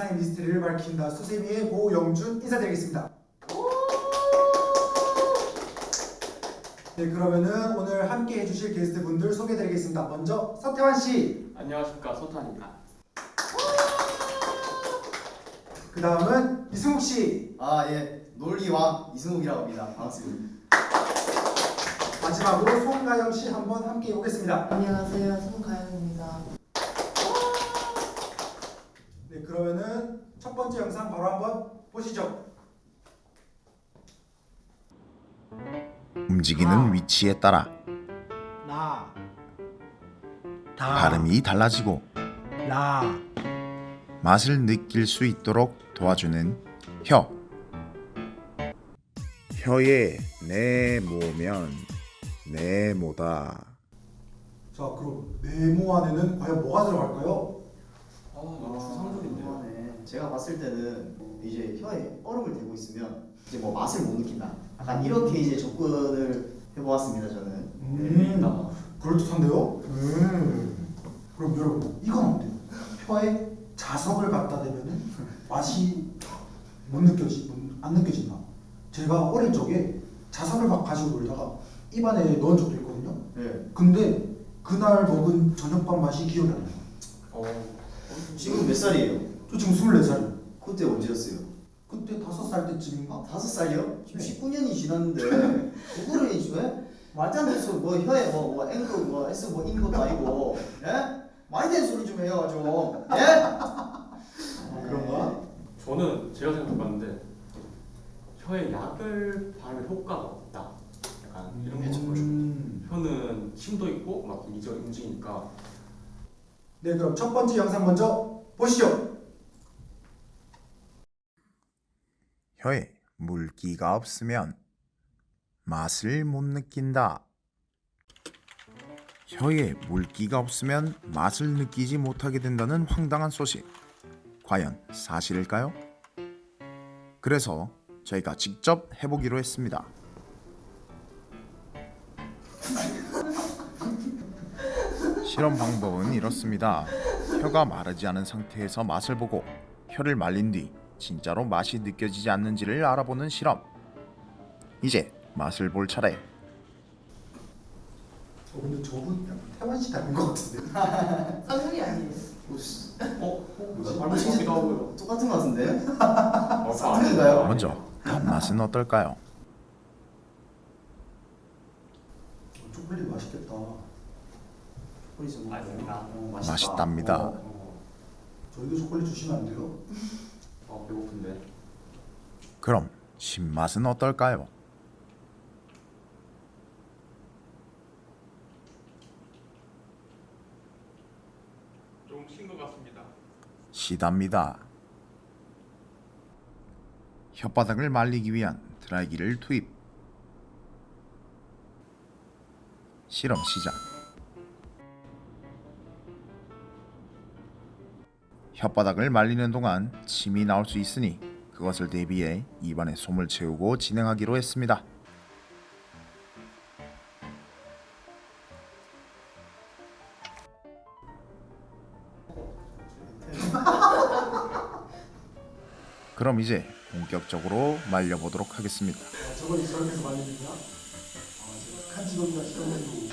세상의 미스터리를 밝힌다 수세미의 고영준 인사드리겠습니다. 네 그러면은 오늘 함께 해주실 게스트분들 소개드리겠습니다. 먼저 서태환 씨, 안녕하십니까 소탄입니다. 그 다음은 이승욱 씨, 아, 예. 논리왕 이승욱이라고 합니다. 반갑습니다. 마지막으로 송가영 씨 한번 함께 해보겠습니다. 안녕하세요, 송가영입니다. 네 그러면은 첫 번째 영상 바로 한번 보시죠. 움직이는 아. 위치에 따라 나, 발음이 달라지고 라, 맛을 느낄 수 있도록 도와주는 혀. 혀에 네모면 네모다. 자 그럼 네모 안에는 과연 뭐가 들어갈까요? 아. 네. 제가 봤을 때는 이제 혀에 얼음을 대고 있으면 이제 뭐 맛을 못 느낀다. 약간 이렇게 이제 접근을 해보았습니다. 저는. 음, 그럴듯한데요? 음. 그럼 여러분 이건 어때요? 혀에 자석을 갖다 대면은 맛이 못 느껴지 못- 안 느껴진다. 제가 어릴 적에 자석을 막 가지고 놀다가 입안에 넣은 적도 있거든요. 네. 근데 그날 먹은 저녁밥 맛이 기억이 안 나요. 어, 지금 몇 살이에요? 저 지금 24살이에요. 그때 언제였어요? 그때 다섯 살 때쯤인가? 다섯 살이요? 지금 네. 19년이 지났는데 그거를 이제 말도 안 되는 소리 뭐 혀에 뭐뭐 앵거 뭐 S 뭐인 것도 아니고 예? 많이 된 소리 좀 해요 좀 예? 그런가? 저는 제가 생각해봤는데 혀에 약을 바르면 효과가 없다. 약간 이런 거 적어줘. 음. 혀는 힘도 있고 막 이저 움직이니까 네 그럼 첫 번째 영상 먼저 보시죠. 혀에 물기가 없으면 맛을 못 느낀다. 혀에 물기가 없으면 맛을 느끼지 못하게 된다는 황당한 소식. 과연 사실일까요? 그래서 저희가 직접 해보기로 했습니다. 실험 방법은 이렇습니다. 혀가 마르지 않은 상태에서 맛을 보고 혀를 말린 뒤 진짜로 맛이 느껴지지 않는지를 알아보는 실험. 이제 맛을 볼 차례. 어, 근데 저분 약간 태환 씨 닮은 것 같은데. 쌍둥이 아니에요? 어? 뭐지? 아, 닮은 것 같기도 하고요. 똑같은 것 같은데? 어, 저 아니에요. 쌍둥이인가요? 먼저 맛은 어떨까요? 어, 초콜릿 맛있겠다. 초콜릿 좀. 어, 맛있다. 맛있답니다. 어. 어, 저희도 초콜릿 주시면 안 돼요? 어 배고픈데. 그럼 신맛은 어떨까요? 좀 신 것 같습니다. 시답니다. 혓바닥을 말리기 위한 드라이기를 투입. 실험 시작. 혓바닥을 말리는 동안 침이 나올 수 있으니 그것을 대비해 입안에 솜을 채우고 진행하기로 했습니다. 그럼 이제 본격적으로 말려보도록 하겠습니다. 아, 저걸 저렇게 해서 말리는구나. 아, 제가 칸지도기가 싫어가지고.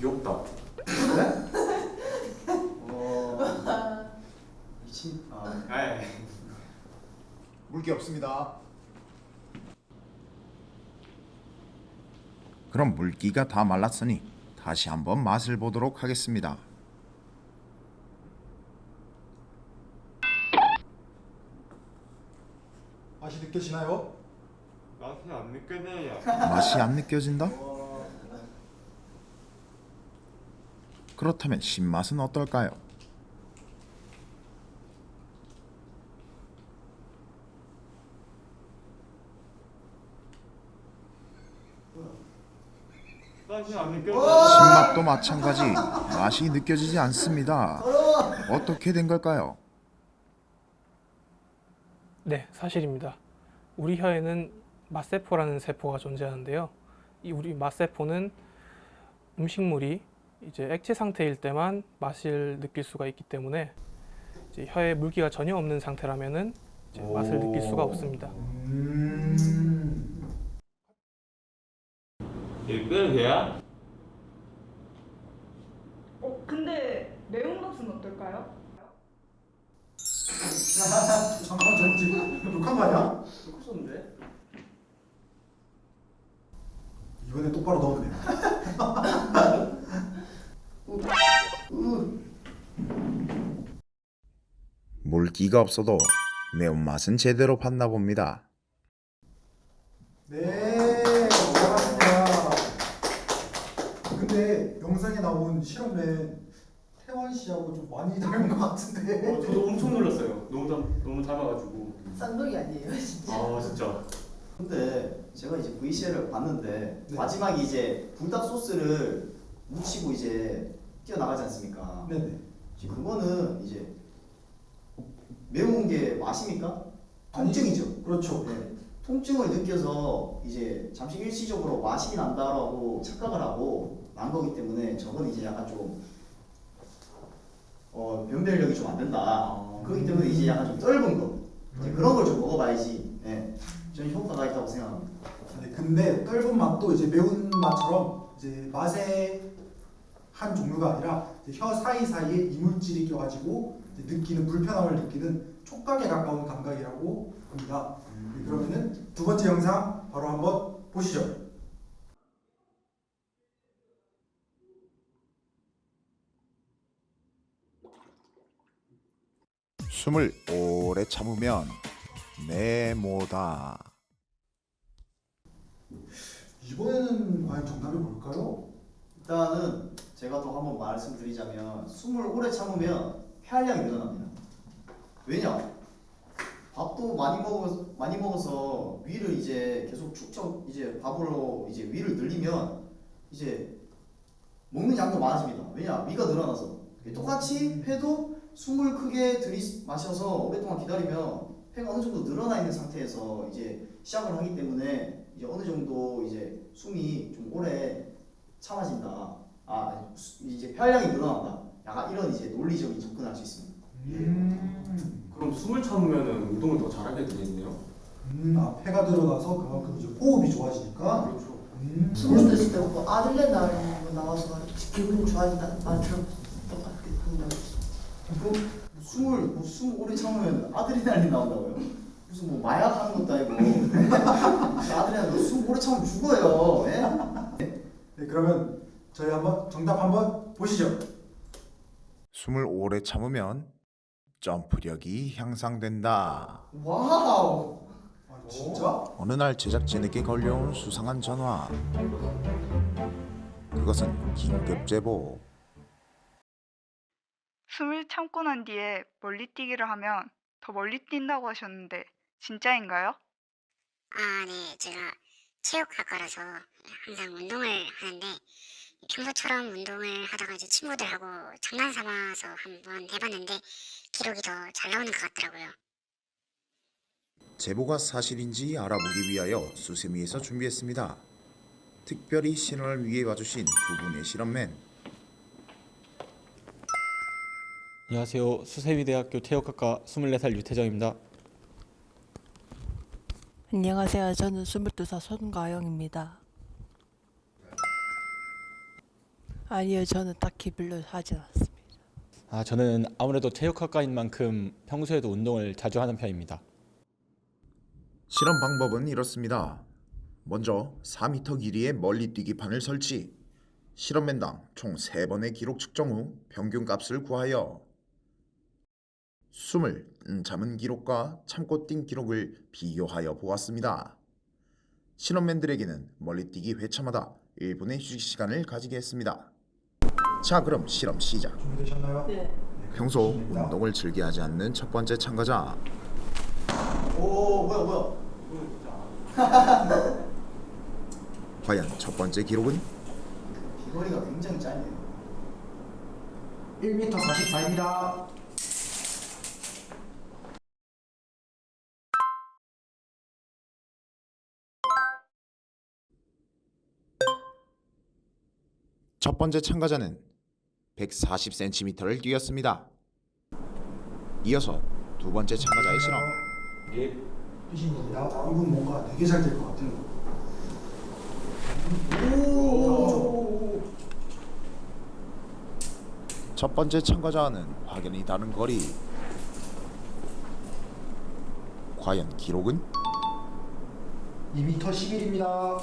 귀엽다. 어. 미친. 아. 네. 물기 없습니다. 그럼 물기가 다 말랐으니 다시 한번 맛을 보도록 하겠습니다. 맛이 느껴지나요? 맛이 안 느껴져요. 맛이 안 느껴진다? 어. 그렇다면 신맛은 어떨까요? 맛이 안 신 맛도 마찬가지 맛이 느껴지지 않습니다. 어떻게 된 걸까요? 네, 사실입니다. 우리 혀에는 맛세포라는 세포가 존재하는데요. 이 우리 맛세포는 음식물이 이제 액체 상태일 때만 맛을 느낄 수가 있기 때문에 이제 혀에 물기가 전혀 없는 상태라면은 이제 맛을 느낄 수가 없습니다. 음. 여기 끄는 개야? 어, 근데 매운맛은 어떨까요? 잠깐만 저 지금 욕한 거 아니야? 이거 썼는데? 이번에 똑바로 넣으면 돼요. 물기가 없어도 매운맛은 제대로 봤나 봅니다. 네, 고맙습니다. 근데 영상에 나온 실험맨 태원 씨하고 좀 많이 닮은 것 같은데. 어, 저도 엄청 놀랐어요. 너무 닮, 너무 닮아가지고. 쌍둥이 아니에요, 진짜. 아 진짜. 근데 제가 이제 VCR을 봤는데 네. 마지막에 이제 불닭 소스를 묻히고 이제 뛰어나가지 않습니까? 네네. 이제 그거는 이제 매운 게 맛입니까? 통증이죠. 그렇죠. 네. 통증을 느껴서 이제 잠시 일시적으로 맛이 난다라고 착각을 하고 난 거기 때문에 저건 이제 약간 좀 어, 변별력이 좀 안 된다. 아. 그렇기 때문에 이제 약간 좀 떫은 거 이제 그런 걸 좀 먹어봐야지. 네. 저는 효과가 있다고 생각합니다. 네, 근데 떫은 맛도 이제 매운 맛처럼 이제 맛의 한 종류가 아니라 이제 혀 사이 사이에 이물질이 껴가지고 이제 느끼는 불편함을 느끼는 촉각에 가까운 감각이라고 합니다. 네, 그러면은 두 번째 영상 바로 한번 보시죠. 숨을 오래 참으면 네모다. 이번에는 과연 정답이 뭘까요? 일단은 제가 또 한번 말씀드리자면 숨을 오래 참으면 폐활량이 늘어납니다. 왜냐? 밥도 많이 먹어서 많이 먹어서 위를 이제 계속 축적 이제 밥으로 이제 위를 늘리면 이제 먹는 양도 많아집니다. 왜냐? 위가 늘어나서 똑같이 폐도 숨을 크게 들이마셔서 오랫동안 기다리면 폐가 어느 정도 늘어나 있는 상태에서 이제 시작을 하기 때문에 이제 어느 정도 이제 숨이 좀 오래 참아진다. 아 수- 이제 폐활량이 늘어난다. 약간 이런 이제 논리적인 접근할 수 있습니다. 음, 그럼 숨을 참으면은 운동을 더 잘하게 되겠네요. 음, 아, 폐가 늘어나서 그만큼 이제 호흡이 좋아지니까. 그렇죠. 음, 숨을 들을 때뭐 아들레나린 거 나와서 기분이 좋아진다는 말 들었던 것 같기도 한데. 그 숨을 뭐 숨 오래 참으면 아드레날린 나온다고요? 무슨 뭐 마약 하는 것도 아니고 아드레날린 숨 오래 참으면 죽어요. 예? 네, 그러면 저희 한번 정답 한번 보시죠. 숨을 오래 참으면 점프력이 향상된다. 와우. 아, 진짜? 어느 날 제작진에게 걸려온 수상한 전화. 그것은 긴급 제보. 숨을 참고 난 뒤에 멀리 뛰기를 하면 더 멀리 뛴다고 하셨는데 진짜인가요? 아, 네. 제가 체육학과라서 항상 운동을 하는데 평소처럼 운동을 하다가 이제 친구들하고 장난 삼아서 한번 해봤는데 기록이 더 잘 나오는 것 같더라고요. 제보가 사실인지 알아보기 위하여 수세미에서 준비했습니다. 특별히 신원을 위해 와주신 두 분의 실험맨. 안녕하세요. 수세미대학교 체육학과 24살 유태정입니다. 안녕하세요. 저는 22살 손가영입니다. 아니요, 저는 딱히 별로 하진 않습니다. 아, 저는 아무래도 체육학과인 만큼 평소에도 운동을 자주 하는 편입니다. 실험 방법은 이렇습니다. 먼저 4m 길이의 멀리 뛰기 판을 설치. 실험맨당 총 3번의 기록 측정 후 평균 값을 구하여 숨을 음, 참은 기록과 참고 뛴 기록을 비교하여 보았습니다. 실험맨들에게는 멀리 뛰기 회차마다 1분의 휴식 시간을 가지게 했습니다. 자, 그럼 실험 시작. 준비되셨나요? 네. 평소 운동을 즐겨 하지 않는 첫 번째 참가자. 오 뭐야 뭐야. 과연 첫 번째 기록은 비거리가 굉장히 짧네요. 1m 44입니다. 첫 번째 참가자는 140cm를 뛰었습니다. 이어서 두 번째 참가자의 실험. 예. 겁니다. 이분 뭔가 되게 잘 될 것 같아요. 첫 번째 참가자와는 확연히 다른 거리. 과연 기록은 2m 11입니다.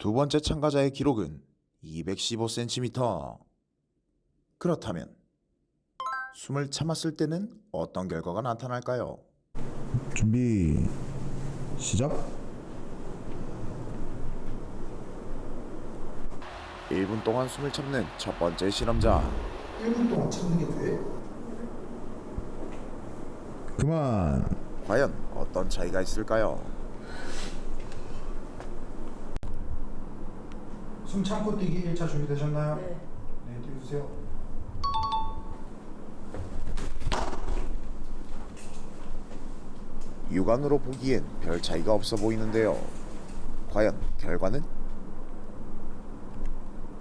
두 번째 참가자의 기록은 215cm. 그렇다면 숨을 참았을 때는 어떤 결과가 나타날까요? 준비 시작. 1분 동안 숨을 참는 첫 번째 실험자. 1분 동안 참는 게 돼? 그만. 과연 어떤 차이가 있을까요? 숨 참고 뛰기 1차 준비되셨나요? 네. 네, 뛰어주세요. 육안으로 보기엔 별 차이가 없어 보이는데요. 과연 결과는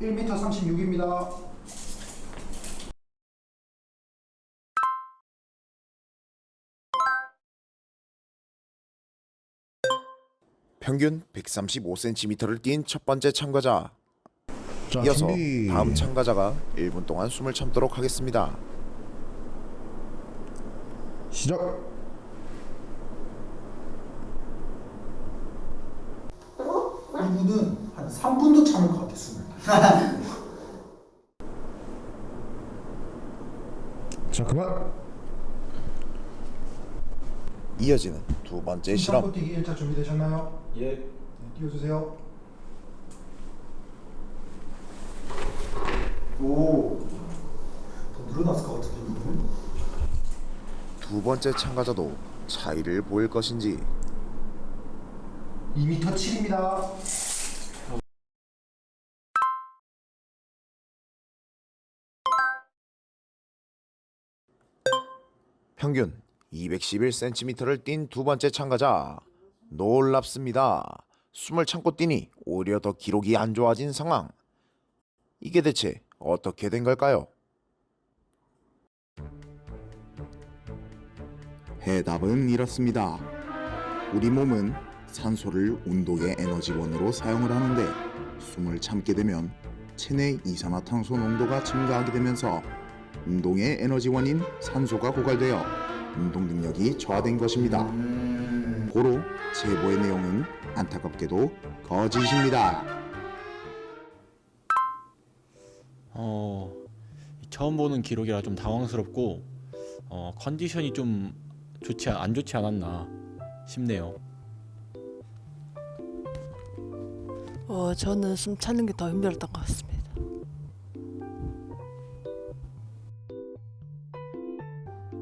1m 36입니다. 평균 135cm를 뛴 첫 번째 참가자. 자, 이어서 준비. 다음 참가자가 1분 동안 숨을 참도록 하겠습니다. 시작. 이분은 한 3분도 참을 것 같아, 숨을. 자, 그만. 이어지는 두 번째 실험. 뛰기 1차 준비되셨나요? 예. 네, 뛰어주세요. 오, 더 늘어났을 것 같은데 이분은? 두 번째 참가자도 차이를 보일 것인지 2m 7입니다. 평균 211cm를 뛴 두 번째 참가자. 놀랍습니다. 숨을 참고 뛰니 오히려 더 기록이 안 좋아진 상황. 이게 대체 어떻게 된 걸까요? 해답은 이렇습니다. 우리 몸은 산소를 운동의 에너지원으로 사용을 하는데 숨을 참게 되면 체내 이산화탄소 농도가 증가하게 되면서 운동의 에너지원인 산소가 고갈되어 운동 능력이 저하된 것입니다. 고로 제보의 내용은 안타깝게도 거짓입니다. 어, 처음 보는 기록이라 좀 당황스럽고 어, 컨디션이 좀 좋지 안 좋지 않았나 싶네요. 어, 저는 숨 참는 게 더 힘들었던 것 같습니다.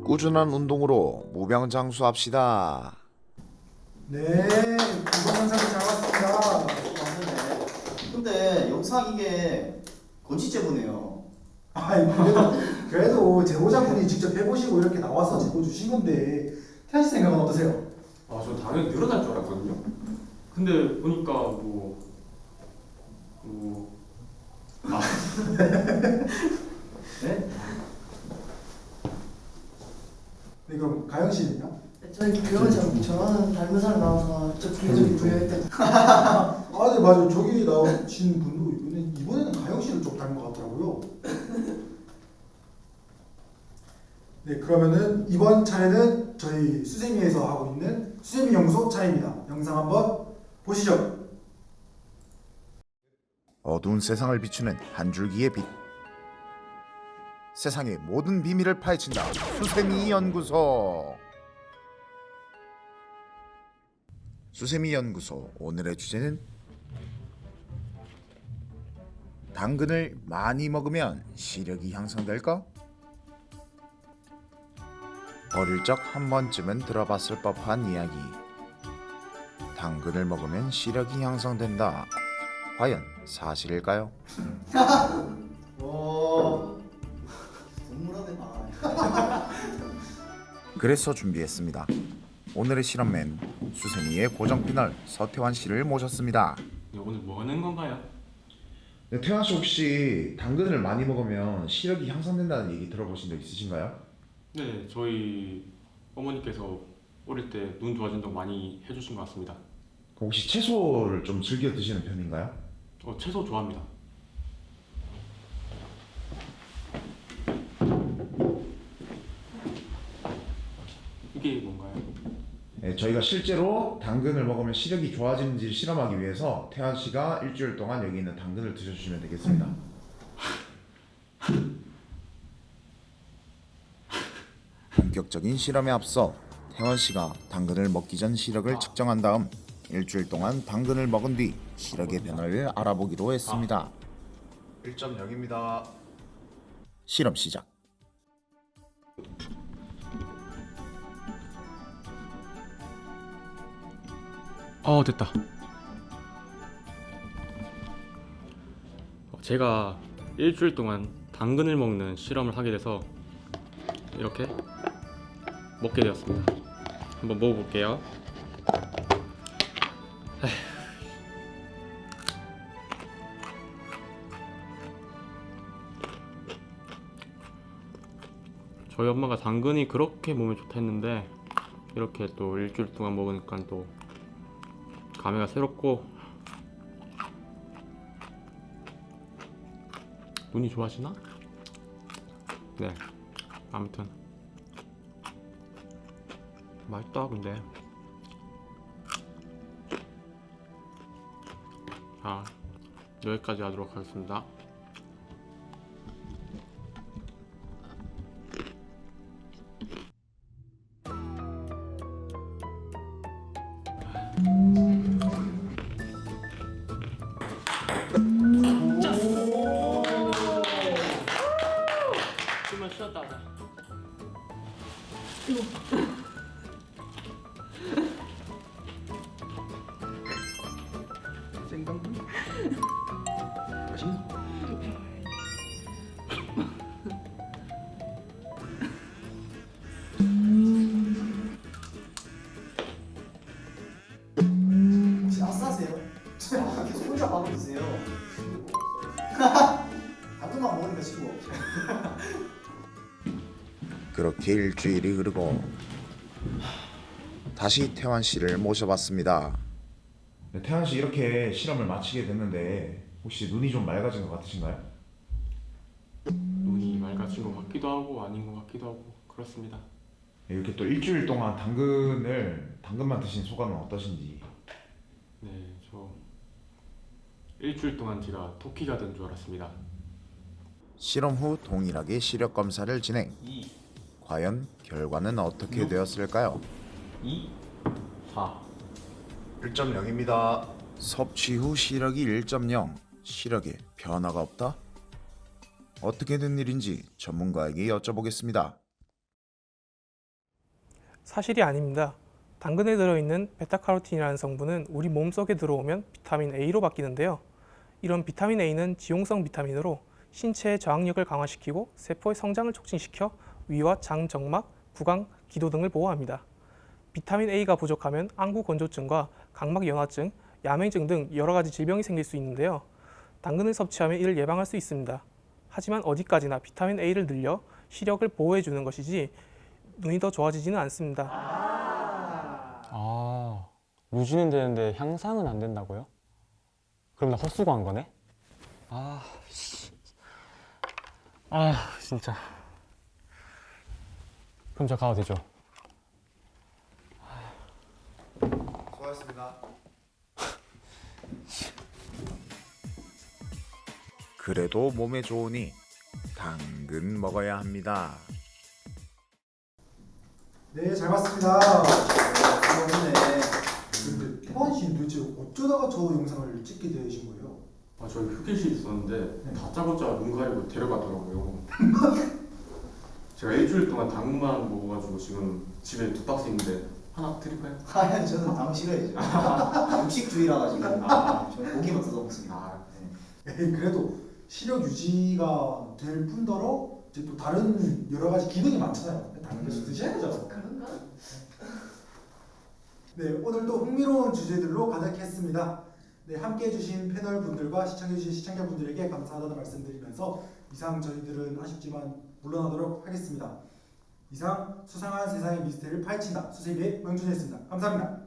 꾸준한 운동으로 무병장수합시다. 네, 이번 영상이 잘 왔습니다. 맞네. 근데 영상 이게 거짓 제보네요. 아이 그래도 그래도 제보자분이 직접 해보시고 이렇게 나와서 제보 주신 건데 태아 씨 생각은 어떠세요? 아, 저 당연히 늘어날 줄 알았거든요. 근데 보니까 뭐, 뭐, 아, 네? 네, 그럼 가영 씨는요? 저희 교원처럼 저는 닮은 사람 나와서 저 기분이 부여했던 아, 네 맞아요. 저기 나오신 분도 이번에 이번에는 네, 그러면은 이번 차례는 저희 수세미에서 하고 있는 수세미 연구소 차례입니다. 영상 한번 보시죠. 어두운 세상을 비추는 한 줄기의 빛. 세상의 모든 비밀을 파헤친다. 수세미 연구소. 수세미 연구소 오늘의 주제는 당근을 많이 먹으면 시력이 향상될까? 어릴 적 한 번쯤은 들어봤을 법한 이야기. 당근을 먹으면 시력이 향상된다. 과연 사실일까요? 그래서 준비했습니다. 오늘의 실험 맨 수세미의 고정 패널 서태환 씨를 모셨습니다. 네, 오늘 뭐 하는 건가요? 네, 태환 씨 혹시 당근을 많이 먹으면 시력이 향상된다는 얘기 들어보신 적 있으신가요? 네, 저희 어머니께서 어릴 때 눈 좋아진다고 많이 해주신 것 같습니다. 혹시 채소를 좀 즐겨 드시는 편인가요? 어, 채소 좋아합니다. 이게 뭔가요? 네, 저희가 실제로 당근을 먹으면 시력이 좋아지는지 실험하기 위해서 태환 씨가 일주일 동안 여기 있는 당근을 드셔주시면 되겠습니다. 본격적인 실험에 앞서 태환 씨가 당근을 먹기 전 시력을 측정한 다음 일주일 동안 당근을 먹은 뒤 시력의 변화를 알아보기로 했습니다. 1.0입니다. 실험 시작. 어 됐다. 어, 제가 일주일 동안 당근을 먹는 실험을 하게 돼서 이렇게 먹게 되었습니다. 한번 먹어볼게요. 저희 엄마가 당근이 그렇게 몸에 좋다 했는데 이렇게 또 일주일 동안 먹으니까 또 감회가 새롭고 눈이 좋아지나? 네 아무튼 맛있다 근데 자 여기까지 하도록 하겠습니다 혼자 밥을 드세요. 당근만 먹으니까 친구 없죠. 그렇게 일주일이 흐르고 다시 태환 씨를 모셔봤습니다. 네, 태환 씨 이렇게 실험을 마치게 됐는데 혹시 눈이 좀 맑아진 것 같으신가요? 눈이 맑아진 것 같기도 하고 아닌 것 같기도 하고 그렇습니다 네, 이렇게 또 일주일 동안 당근을 당근만 드신 소감은 어떠신지? 네저 일주일 동안 제가 토끼가 된 줄 알았습니다 실험 후 동일하게 시력 검사를 진행. 2 과연 결과는 어떻게 되었을까요? 2 4 1.0입니다. 섭취 후 시력이 1.0, 시력에 변화가 없다? 어떻게 된 일인지 전문가에게 여쭤보겠습니다. 사실이 아닙니다. 당근에 들어있는 베타카로틴이라는 성분은 우리 몸속에 들어오면 비타민 A로 바뀌는데요. 이런 비타민 A는 지용성 비타민으로 신체의 저항력을 강화시키고 세포의 성장을 촉진시켜 위와 장 정막, 구강, 기도 등을 보호합니다. 비타민 A가 부족하면 안구 건조증과 각막 연화증, 야맹증 등 여러 가지 질병이 생길 수 있는데요. 당근을 섭취하면 이를 예방할 수 있습니다. 하지만 어디까지나 비타민 A를 늘려 시력을 보호해 주는 것이지 눈이 더 좋아지지는 않습니다. 아, 유지는 되는데 향상은 안 된다고요? 그럼 나 헛수고한 거네? 아, 씨. 아, 진짜. 그럼 저 가도 되죠? 수고하셨습니다. 그래도 몸에 좋으니 당근 먹어야 합니다. 네, 잘 봤습니다. 어쩌다가 저 영상을 찍게 되신 거예요? 아 저희 휴게실 있었는데 다짜고짜 눈 가리고 데려가더라고요 제가 일주일 동안 당근만 먹어가지고 지금 집에 두 박스 있는데 하나 드릴까요? 아니 저는 당 싫어해요. 음식주의라 가지고 아. 저는 고기만 뜯어 먹습니다. 아 에이, 그래도 시력 유지가 될 뿐더러 이제 또 다른 여러 가지 기능이 많잖아요. 당근 계속 드셔야 되잖아요. 그런가? 네, 오늘도 흥미로운 주제들로 가득했습니다. 네, 함께 해주신 패널 분들과 시청해주신 시청자분들에게 감사하다는 말씀드리면서 이상 저희들은 아쉽지만 물러나도록 하겠습니다. 이상 수상한 세상의 미스테리를 파헤친다. 수세기의 명준이었습니다. 감사합니다.